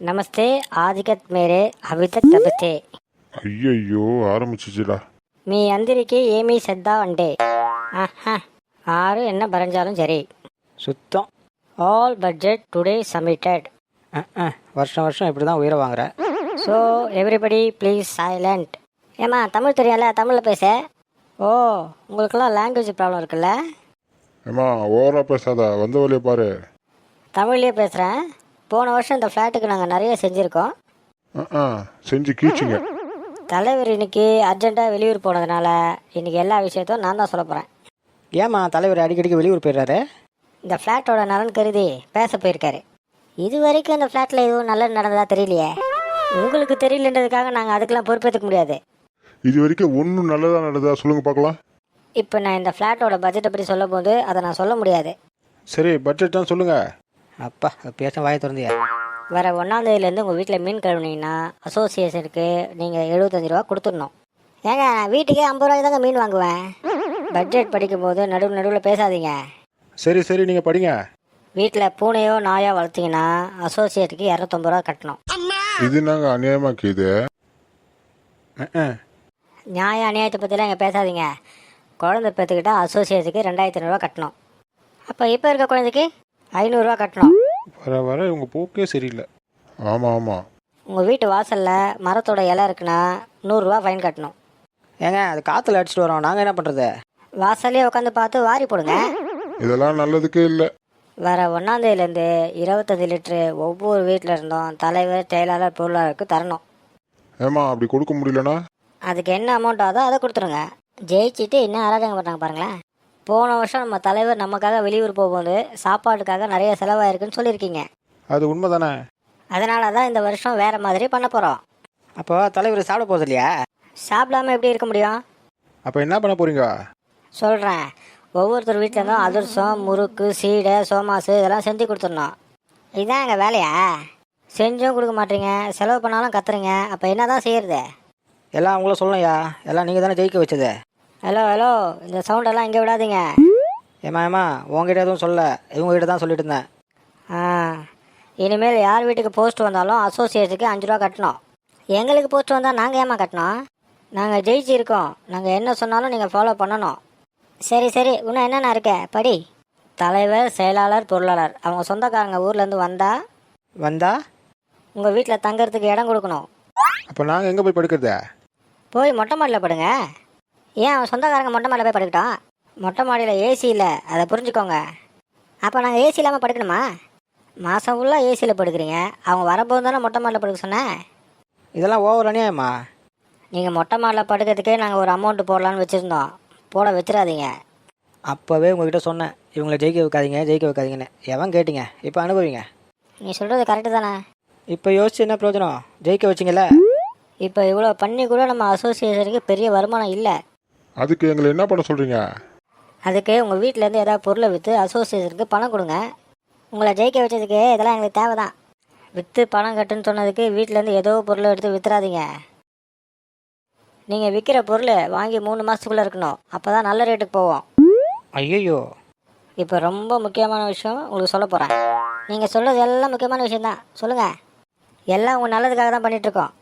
नमस्ते ఆధికత్ మేరే అవి తక్ నమస్తే అయ్యయ్యో ఆరంభించలా మీ అందరికీ ఏమీ సెద్దా అంటే ఆరు ఎన్న భరంజాలం సరి சுத்தம். All budget today submitted uh, uh. வருஷம் வருஷம் இப்படி தான் உயிரை வாங்குற. ஸோ எவ்ரிபடி ப்ளீஸ் சைலண்ட் ஏம்மா தமிழ் தெரியும்ல தமிழில் பேச? ஓ உங்களுக்கெல்லாம் லாங்குவேஜ் ப்ராப்ளம் இருக்குல்ல? ஏமா ஓவரா பேசாத வந்த வழியை பாரு. தமிழ்லேயே பேசுகிறேன் போன வருஷம் இந்த ஃப்ளாட்டுக்கு நாங்கள் நிறைய செஞ்சுருக்கோம். செஞ்சு கீச்சிங்க. தலைவர் இன்னைக்கு அர்ஜென்ட்டாக வெளியூர் போனதுனால இன்னைக்கு எல்லா விஷயத்தையும் நான் தான் சொல்ல போகிறேன் ஏம்மா தலைவர் அடிக்கடிக்கு வெளியூர் போயிடுறாரு? இந்த ஃப்ளாட்டோட நலன் கருதி பேச போயிருக்காரு. இது வரைக்கும் இந்த ஃப்ளாட்டில் எதுவும் நல்லது நடந்ததா தெரியலையே. உங்களுக்கு தெரியலன்றதுக்காக நாங்கள் அதுக்கெல்லாம் பொறுப்பேற்றுக்க முடியாது. இது வரைக்கும் ஒன்றும் நல்லதா நடந்ததா சொல்லுங்க பார்க்கலாம். இப்போ நான் இந்த ஃப்ளாட்டோட பட்ஜெட்டை பற்றி சொல்லும் போது அதை நான் சொல்ல முடியாது. சரி பட்ஜெட் தான் சொல்லுங்க. அப்பா பேச வாயை திறந்தியா? வர ஒன்றாந்தேதியிலேருந்து உங்கள் வீட்டில் மீன் கழுவுனீங்கன்னா அசோசியேஷனுக்கு நீங்கள் எழுபத்தஞ்சு ரூபா கொடுத்துடணும். ஏங்க நான் வீட்டுக்கே ஐம்பது ரூபாய்க்கு தாங்க மீன் வாங்குவேன். பட்ஜெட் படிக்கும்போது நடுவு நடுவில் பேசாதீங்க. சரி சரி நீங்க படிங்க. வீட்டில் பூனையோ நாயோ வளர்த்தீங்கன்னா அசோசியேட்டுக்கு இரநூத்தம்பது ரூபா கட்டணும். இது நாங்க அநியாயமாக்கு இது. நியாய அநியாயத்தை பற்றிலாம் இங்கே பேசாதீங்க. குழந்தை பெற்றுக்கிட்டா அசோசியேட்டுக்கு ரெண்டாயிரத்தி ஐநூறுரூவா கட்டணும். அப்போ இப்போ இருக்க குழந்தைக்கு? ஐநூறுரூவா கட்டணும். வர வர உங்கள் போக்கே சரியில்லை. ஆமா ஆமா. உங்கள் வீட்டு வாசலில் மரத்தோட இலை இருக்குன்னா நூறுரூவா ஃபைன் கட்டணும். ஏங்க அது காற்றுல அடிச்சிட்டு வரோம். நாங்கள் என்ன பண்ணுறது வாசல்லே உட்காந்து பார்த்து வாரி போடுங்க. இதெல்லாம் நல்லதுக்கே இல்லை. வர ஒன்றாந்தேதியிலேருந்து இருபத்தஞ்சி லிட்ரு ஒவ்வொரு வீட்டில் இருந்தும் தலைவர் செயலாளர் பொருளாளருக்கு தரணும். ஏமா அப்படி கொடுக்க முடியலனா? அதுக்கு என்ன அமௌண்ட் ஆகுதோ அதை கொடுத்துருங்க. ஜெயிச்சுட்டு என்ன அராஜகம் பண்ணாங்க பாருங்களேன். போன வருஷம் நம்ம தலைவர் நமக்காக வெளியூர் போகும்போது சாப்பாட்டுக்காக நிறைய செலவாயிருக்குன்னு சொல்லியிருக்கீங்க. அது உண்மை தானே அதனால தான் இந்த வருஷம் வேற மாதிரி பண்ண போகிறோம் அப்போ தலைவர் சாப்பிட போகிறது இல்லையா சாப்பிடாம எப்படி இருக்க முடியும்? அப்போ என்ன பண்ண போறீங்க? சொல்கிறேன் ஒவ்வொருத்தர் வீட்டில் இருந்தும் அதிரசம் முறுக்கு சீடை சோமாசு இதெல்லாம் செஞ்சு கொடுத்துடணும். இதுதான் எங்கள் வேலையா? செஞ்சும் கொடுக்க மாட்டீங்க. செலவு பண்ணாலும் கத்துறீங்க. அப்போ என்ன தான் செய்யறது? எல்லாம் உங்கள சொல்லலையா எல்லாம் நீங்கள் தானே ஜெயிக்க வச்சது. ஹலோ ஹலோ இந்த சவுண்டெல்லாம் இங்கே விடாதீங்க. ஏமா ஏமா உங்ககிட்ட எதுவும் சொல்ல இவங்க கிட்ட தான் சொல்லிட்டு இருந்தேன். ஆ இனிமேல் யார் வீட்டுக்கு போஸ்ட் வந்தாலும் அசோசியேட்டுக்கு அஞ்சு ரூபா கட்டணும். எங்களுக்கு போஸ்ட் வந்தால் நாங்கள் ஏமா கட்டணும்? நாங்கள் ஜெயிச்சிருக்கோம் நாங்கள் என்ன சொன்னாலும் நீங்கள் ஃபாலோ பண்ணணும். சரி சரி. இன்னும் என்னென்ன இருக்க? படி. தலைவர் செயலாளர் பொருளாளர். அவங்க சொந்தக்காரங்க ஊர்லேருந்து வந்தால் வந்தா? உங்கள் வீட்டில் தங்கறதுக்கு இடம் கொடுக்கணும். அப்போ நாங்கள் எங்கே போய் படுக்கிறத? போய் மொட்டை மாடியில் படுங்க. ஏன் அவன் சொந்தக்காரங்க மொட்டை மாடியில் போய் படுக்கட்டும் மொட்டை மாடியில் ஏசி இல்லை அதை புரிஞ்சுக்கோங்க. அப்போ நாங்கள் ஏசி இல்லாமல் படுக்கணுமா? மாதம் ஃபுல்லாக ஏசியில் படுக்கிறீங்க. அவங்க வரப்போது தானே மொட்டை மாடியில் படுக்க சொன்னேன் இதெல்லாம் ஓவர் அநியாயமா? நீங்கள் மொட்டை மாடியில் படுக்கிறதுக்கே நாங்கள் ஒரு அமௌண்ட் போடலான்னு வச்சுருந்தோம். போட வச்சிடாதீங்க. அப்போவே உங்ககிட்ட சொன்னேன். இவங்களை ஜெயிக்க வைக்காதீங்க ஜெயிக்க வைக்காதீங்கன்னு. எவன் கேட்டீங்க? இப்போ அனுபவிங்க. நீ சொல்கிறது கரெக்டு தானே. இப்போ யோசிச்சு என்ன பிரயோஜனம்? ஜெயிக்க வச்சிங்கல்ல? இப்போ இவ்வளோ பண்ணி கூட நம்ம அசோசியேஷனுக்கு பெரிய வருமானம் இல்லை. அதுக்கு எங்களை என்ன பண்ண சொல்றீங்க? அதுக்கு உங்கள் வீட்டிலேருந்து ஏதாவது பொருளை விற்று அசோசியேஷனுக்கு பணம் கொடுங்க. உங்களை ஜெயிக்க வச்சதுக்கு இதெல்லாம் எங்களுக்கு தேவை தான் விற்று பணம் கட்டுன்னு சொன்னதுக்கு வீட்டிலேருந்து ஏதோ பொருளை எடுத்து வித்துறாதீங்க. நீங்கள் விற்கிற பொருள் வாங்கி மூணு மாதத்துக்குள்ளே இருக்கணும். அப்போ தான் நல்ல ரேட்டுக்கு போவோம். ஐயோ இப்போ ரொம்ப முக்கியமான விஷயம் உங்களுக்கு சொல்ல போகிறேன் நீங்கள் சொல்கிறது எல்லாம் முக்கியமான விஷயம்தான். சொல்லுங்கள் எல்லாம் உங்கள் நல்லதுக்காக தான் பண்ணிகிட்ருக்கோம்